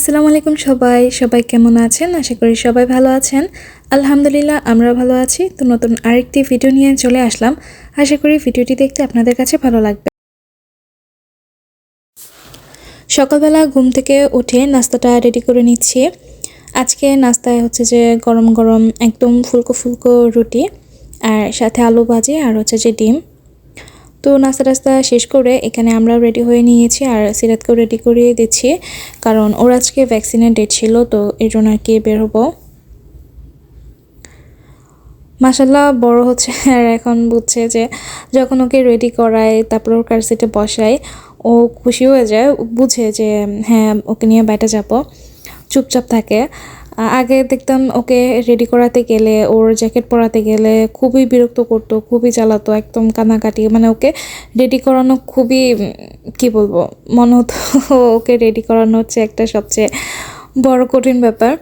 আসসালামু আলাইকুম সবাই। সবাই কেমন আছেন? আশা করি সবাই ভালো আছেন। আলহামদুলিল্লাহ আমরা ভালো আছি। তো নতুন আরেকটি ভিডিও নিয়ে চলে আসলাম। আশা করি ভিডিওটি দেখতে আপনাদের কাছে ভালো লাগবে। সকালবেলা ঘুম থেকে উঠে নাস্তাটা রেডি করে নিচ্ছি। আজকে নাস্তায় হচ্ছে যে গরম গরম একদম ফুলকো ফুলকো রুটি, আর সাথে আলু ভাজি, আর হচ্ছে যে ডিম। তো নাস্তা টাস্তা শেষ করে এখানে আমরা রেডি হয়ে নিয়েছি আর সিরাতকেও রেডি করিয়ে দিচ্ছি। কারণ ওর আজকে ভ্যাকসিনের ডেট ছিল, তো এর জন্য আর কি বের হব। মাসাল্লাহ বড় হচ্ছে আর এখন বুঝছে যে যখন ওকে রেডি করায়, তারপর ওর কার সিটে বসায়, ও খুশি হয়ে যায়, বুঝে যে হ্যাঁ ওকে নিয়ে বাইরে যাব। চুপচাপ থাকে। আগে দেখতাম ওকে রেডি করাতে গেলে, ওর জ্যাকেট পরাতে গেলে খুবই বিরক্ত করতো, খুবই জ্বালাতো, একদম কান্নাকাটি। মানে ওকে রেডি করানো খুবই কি বলব, মনে হতো ওকে রেডি করানো হচ্ছে একটা সবচেয়ে বড় কঠিন ব্যাপার।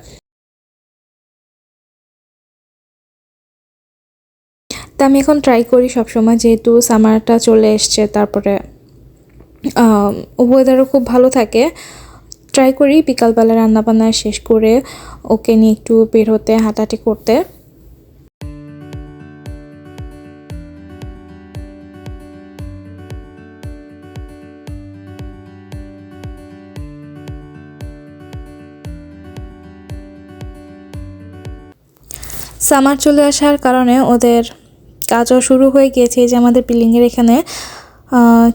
তা আমি এখন ট্রাই করি সবসময়, যেহেতু সামারটা চলে এসছে, তারপরে ওয়েদারও খুব ভালো থাকে। ট্রাই করি, বিকালবেলা রান্নাবান্না শেষ করে ওকে নিয়ে একটু বের হতে, হাঁটাহাঁটি করতে। সামার চলে আসার কারণে ওদের কাজও শুরু হয়ে গিয়েছে যে আমাদের বিল্ডিংয়ের এখানে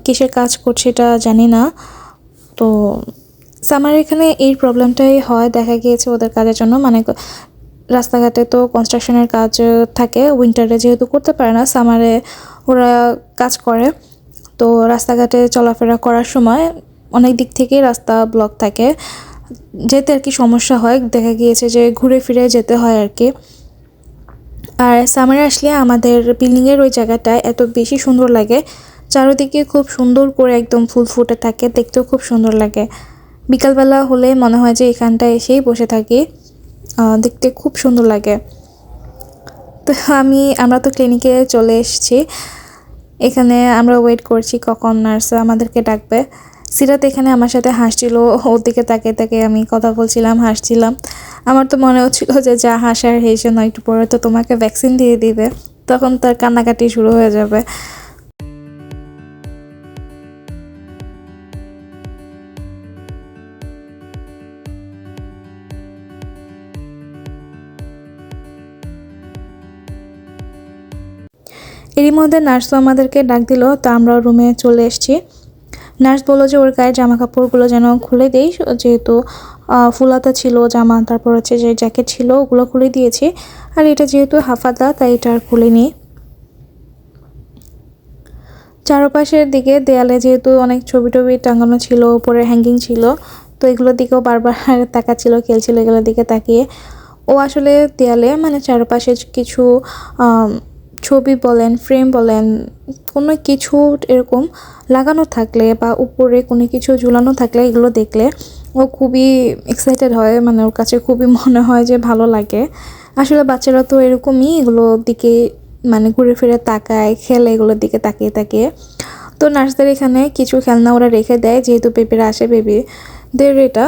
কিসের কাজ করছে এটা জানি না। তো সামার এখানে এই প্রবলেমটাই হয়, দেখা গিয়েছে ওদের কাজের জন্য। মানে রাস্তাঘাটে তো কনস্ট্রাকশনের কাজ থাকে উইন্টারে যেহেতু করতে পারে না, সামারে ওরা কাজ করে। তো রাস্তাঘাটে চলাফেরা করার সময় অনেক দিক থেকেই রাস্তা ব্লক থাকে। যেতে আর কি সমস্যা হয়, দেখা গিয়েছে যে ঘুরে ফিরে যেতে হয় আর কি। আর সামারে আসলে আমাদের বিল্ডিংয়ের ওই জায়গাটায় এত বেশি সুন্দর লাগে, চারিদিকে খুব সুন্দর করে একদম ফুল ফুটে থাকে, দেখতেও খুব সুন্দর লাগে। বিকালবেলা হলে মনে হয় যে এখানটায় এসেই বসে থাকি। দেখতে খুব সুন্দর লাগে। তো আমি, আমরা তো ক্লিনিকে চলে এসেছি। এখানে আমরা ওয়েট করছি কখন নার্স আমাদেরকে ডাকবে। সিরাত এখানে আমার সাথে হাসছিল, ওর দিকে তাকে তাকে আমি কথা বলছিলাম, হাসছিলাম। আমার তো মনে হচ্ছিল যে যা হাসার হেসে নয় একটু পরে তো তোমাকে ভ্যাকসিন দিয়ে দিবে। তখন তার কান্নাকাটি শুরু হয়ে যাবে। এরই মধ্যে নার্স তো আমাদেরকে ডাক দিল, তো আমরা রুমে চলে এসেছি। নার্স বলল যে ওর গায়ের জামা কাপড়গুলো যেন খুলে দেই, যেহেতু ফুলাতা ছিল, জামা, তারপর হচ্ছে যে জ্যাকেট ছিল, ওগুলো খুলে দিয়েছি। আর এটা যেহেতু হাফাতা তাই এটা আর খুলে খুলিনি। চারপাশের দিকে দেয়ালে যেহেতু অনেক ছবি টবি টাঙানো ছিল, উপরে হ্যাঙ্গিং ছিল, তো এগুলোর দিকেও বারবার তাকাচ্ছিল, খেলছিল, এগুলোর দিকে তাকিয়ে। ও আসলে দেয়ালে মানে চারপাশে কিছু ছবি বলেন ফ্রেম বলেন, কোনো কিছু এরকম লাগানো থাকলে বা উপরে কোনো কিছু ঝুলানো থাকলে এগুলো দেখলে ও খুবই এক্সাইটেড হয়। মানে ওর কাছে খুবই মনে হয় যে ভালো লাগে। আসলে বাচ্চারা তো এরকমই এগুলোর দিকে মানে ঘুরে ফিরে তাকায়, খেলে এগুলোর দিকে তাকিয়ে তাকিয়ে। তো নার্সদের এখানে কিছু খেলনা ওরা রেখে দেয়, যেহেতু বেবিরা আসে বেবিদের এটা।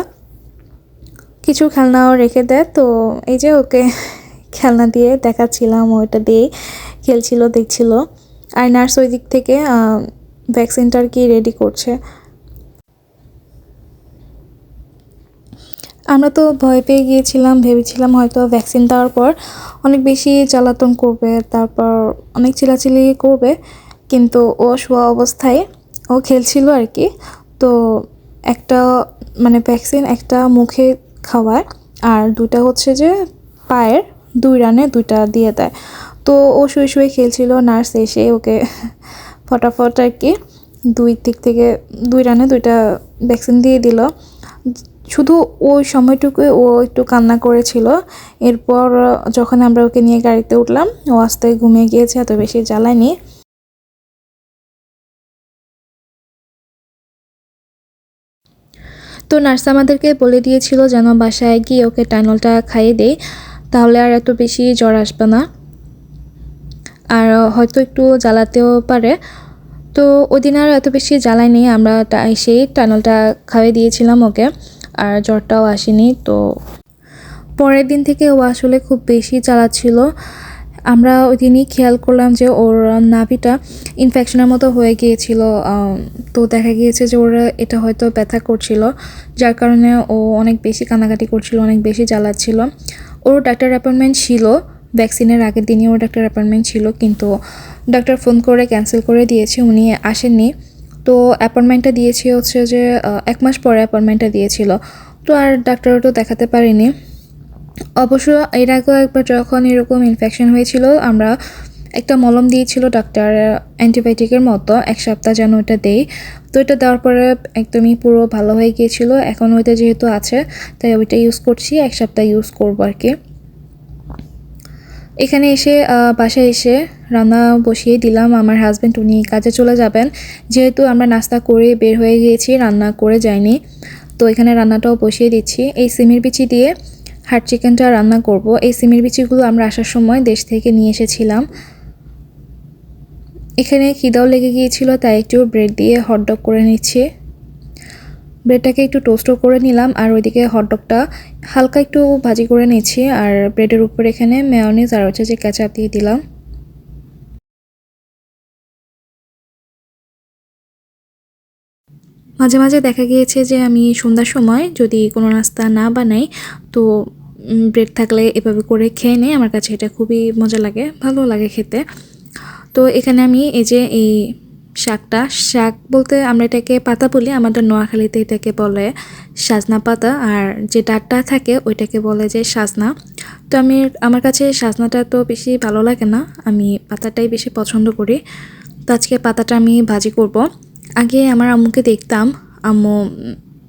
কিছু খেলনাও রেখে দেয়, তো এই যে ওকে খেলনা দিয়ে দেখাচ্ছিলাম, ওইটা দিয়ে খেলছিল, দেখছিল। আর নার্স ওই দিক থেকে ভ্যাকসিনটা আর কি রেডি করছে। আমরা তো ভয় পেয়ে গিয়েছিলাম, ভেবেছিলাম হয়তো ভ্যাকসিন দেওয়ার পর অনেক বেশি জ্বালাতন করবে, তারপর অনেক চিলাচিলি করবে। কিন্তু ও শোয়া অবস্থায় ও খেলছিল আর কি। তো একটা মানে ভ্যাকসিন একটা মুখে খাওয়ায় আর দুটা হচ্ছে যে পায়ের। দুই রানে দুইটা দিয়ে দেয়। তো ও শুয়ে শুয়ে খেলছিল, নার্স এসে ওকে ফটাফট আর কি দুই দিক থেকে দুই রানে দুইটা ভ্যাকসিন দিয়ে দিল। শুধু ওই সময়টুকু ও একটু কান্না করেছিল। এরপর যখন আমরা ওকে নিয়ে গাড়িতে উঠলাম, ও আস্তে ঘুমিয়ে গিয়েছে, এত বেশি জ্বালায়নি। তো নার্স আমাদেরকে বলে দিয়েছিল যেন বাসায় গিয়ে ওকে টাইনলটা খাইয়ে দেই। তাহলে আর এত বেশি জ্বর আসবে না। আর হয়তো একটু জ্বালাতেও পারে। তো ওই দিন আর এত বেশি জ্বালায়নি আমরা টা- এসেই টানলটা খাইয়ে দিয়েছিলাম ওকে, আর জ্বরটাও আসেনি। তো পরের দিন থেকে ও আসলে খুব বেশি চালাচ্ছিল আমরা ওই দিনই খেয়াল করলাম যে ওর নাভিটা ইনফেকশনের মতো হয়ে গিয়েছিল। তো দেখা গিয়েছে যে ওর এটা হয়তো ব্যথা করছিল, যার কারণে ও অনেক বেশি কান্নাকাটি করছিল, অনেক বেশি জ্বালাচ্ছিল। ওর ডাক্তার অ্যাপয়েন্টমেন্ট ছিল ভ্যাকসিনের আগের দিনই ওর ডাক্তার অ্যাপয়েন্টমেন্ট ছিল, কিন্তু ডাক্তার ফোন করে ক্যান্সেল করে দিয়েছে, উনি আসেননি। তো অ্যাপয়েন্টমেন্টটা দিয়েছে হচ্ছে যে এক মাস পরে অ্যাপয়েন্টমেন্টটা দিয়েছিল। তো আর ডাক্তারও তো দেখাতে পারিনি। অবশ্য এর আগেও একবার যখন এরকম ইনফেকশন হয়েছিল, আমরা একটা মলম দিয়েছিল ডাক্তার অ্যান্টিবায়োটিকের মতো। এক সপ্তাহ যেন ওটা দেই। তো এটা দেওয়ার পরে একদমই পুরো ভালো হয়ে গিয়েছিল। এখন ওইটা যেহেতু আছে, তাই ওইটা ইউজ করছি। এক সপ্তাহ ইউজ করব আর কি এখানে এসে বাসায় এসে রান্না বসিয়ে দিলাম। আমার হাজব্যান্ড উনি কাজে চলে যাবেন। যেহেতু আমরা নাস্তা করে বের হয়ে গিয়েছি, রান্না করে যাইনি। তো এখানে রান্নাটাও বসিয়ে দিচ্ছি। এই সিমের বিচি দিয়ে হাট চিকেনটা রান্না করব। এই সিমের বিচিগুলো আমরা আসার সময় দেশ থেকে নিয়ে এসেছিলাম। এখানে খিদাও লেগে গিয়েছিল, তাই একটু ব্রেড দিয়ে হটডগ করে নিচ্ছি। ব্রেডটাকে একটু টোস্টও করে নিলাম, আর ওইদিকে হটডগটা হালকা একটু ভাজি করে নিচ্ছি, আর ব্রেডের উপর এখানে মেয়নিজ আর হচ্ছে যে কেচাপ দিয়ে দিলাম। মাঝে মাঝে দেখা গিয়েছে যে আমি সন্ধ্যার সময় যদি কোনো নাস্তা না বানাই, তো ব্রেড থাকলে এভাবে করে খেয়ে নেই, আমার কাছে এটা খুবই মজা লাগে, ভালো লাগে খেতে। তো এখানে আমি এই যে এই শাকটা, শাক বলতে আমরা এটাকে পাতা বলি, আমাদের নোয়াখালীতে এটাকে বলে সাজনা পাতা, আর যে ডাঁটটা থাকে ওইটাকে বলে যে সাজনা। তো আমি, আমার কাছে সাজনাটা তো বেশি ভালো লাগে না, আমি পাতাটাই বেশি পছন্দ করি। তো আজকে পাতাটা আমি ভাজি করব। আগে আমার আম্মুকে দেখতাম, আম্মু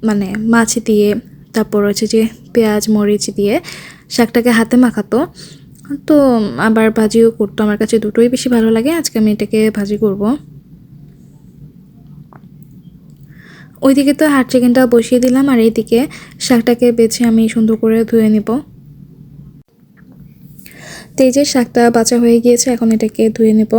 মানে মাছ দিয়ে, তারপর হচ্ছে যে পেঁয়াজ, মরিচ দিয়ে শাকটাকে হাতে মাখাতো। তো আবার ভাজিও করতো। আমার কাছে দুটোই বেশি ভালো লাগে, আজকে আমি এটাকে ভাজি করব। ওইদিকে তো হাট চিকেনটা বসিয়ে দিলাম আর এইদিকে শাকটাকে বেছে আমি সুন্দর করে ধুয়ে নিব। তেজের শাকটা বাঁচা হয়ে গিয়েছে, এখন এটাকে ধুয়ে নেব।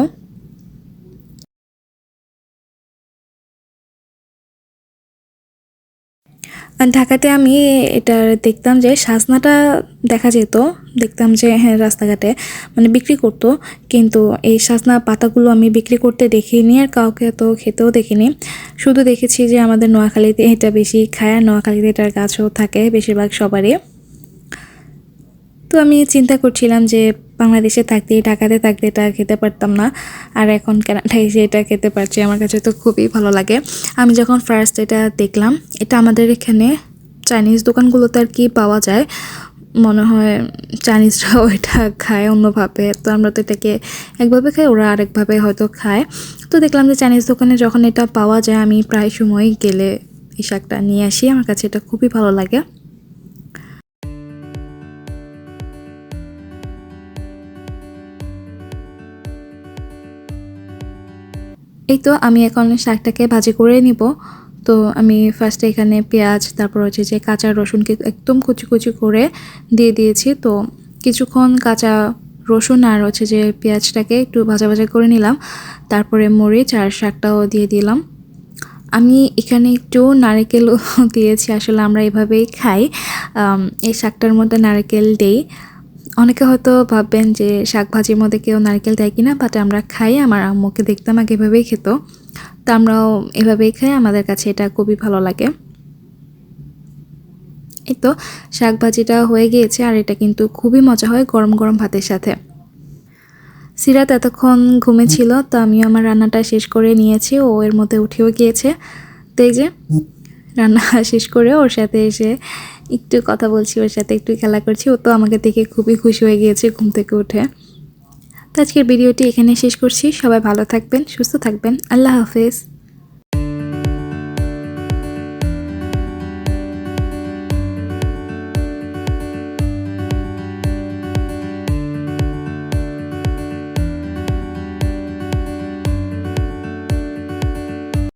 ঢাকাতে আমি এটা দেখতাম যে সাজনাটা দেখা যেত। দেখতাম যে হ্যাঁ রাস্তাঘাটে মানে বিক্রি করতো। কিন্তু এই সাজনা পাতাগুলো আমি বিক্রি করতে দেখিনি আর কাউকে তো খেতেও দেখিনি। শুধু দেখেছি যে আমাদের নোয়াখালীতে এটা বেশি খায় আর নোয়াখালীতে এটার গাছও থাকে, বেশিরভাগ সবারই। তো আমি চিন্তা করছিলাম যে বাংলাদেশে থাকতে, ঢাকাতে থাকতে এটা খেতে পারতাম না। আর এখন কানাডায় এসে এটা খেতে পারছি, আমার কাছে তো খুবই ভালো লাগে। আমি যখন ফার্স্ট এটা দেখলাম, এটা আমাদের এখানে চাইনিজ দোকানগুলোতে আর কি পাওয়া যায়। মনে হয় চাইনিজরাও এটা খায় অন্যভাবে। তো আমরা তো এটাকে একভাবে খাই, ওরা আরেকভাবে হয়তো খায়। তো দেখলাম যে চাইনিজ দোকানে যখন এটা পাওয়া যায়, আমি প্রায় সময় গেলে এই শাকটা নিয়ে আসি। আমার কাছে এটা খুবই ভালো লাগে। এই তো আমি এখন শাকটাকে ভাজি করে নিব। তো আমি ফার্স্টে এখানে পেঁয়াজ, তারপর হচ্ছে যে কাঁচা রসুনকে একদম কুচি কুচি করে দিয়ে দিয়েছি। তো কিছুক্ষণ কাঁচা রসুন আর হচ্ছে যে পেঁয়াজটাকে একটু ভাজা ভাজা করে নিলাম। তারপরে মরিচ আর শাকটাও দিয়ে দিলাম। আমি এখানে একটু নারকেলও দিয়েছি, আসলে আমরা এভাবেই খাই। এই শাকটার মধ্যে নারকেল দেই। অনেকে হয়তো ভাববেন যে শাক ভাজির মধ্যে কেউ নারকেল দেয় কিনা বাট আমরা খাই, আমার আম্মুকে দেখতাম আগে এভাবেই খেত। তা আমরাও এভাবেই খাই, আমাদের কাছে এটা খুবই ভালো লাগে। এই তো শাক ভাজিটা হয়ে গিয়েছে, আর এটা কিন্তু খুবই মজা হয় গরম গরম ভাতের সাথে। সিরাত এতক্ষণ ঘুমেছিল, তো আমিও আমার রান্নাটা শেষ করে নিয়েছি, ও এর মধ্যে উঠেও গিয়েছে। তো এই যে রান্না শেষ করে ওর সাথে এসে একটু কথা বলছি ওর সাথে, একটু খেলা করছি। ও তো আমাকে দেখে খুবই খুশি হয়ে গিয়েছে ঘুম থেকে উঠে। তো আজকের ভিডিওটি এখানে শেষ করছি। সবাই ভালো থাকবেন, সুস্থ থাকবেন। আল্লাহ হাফেজ।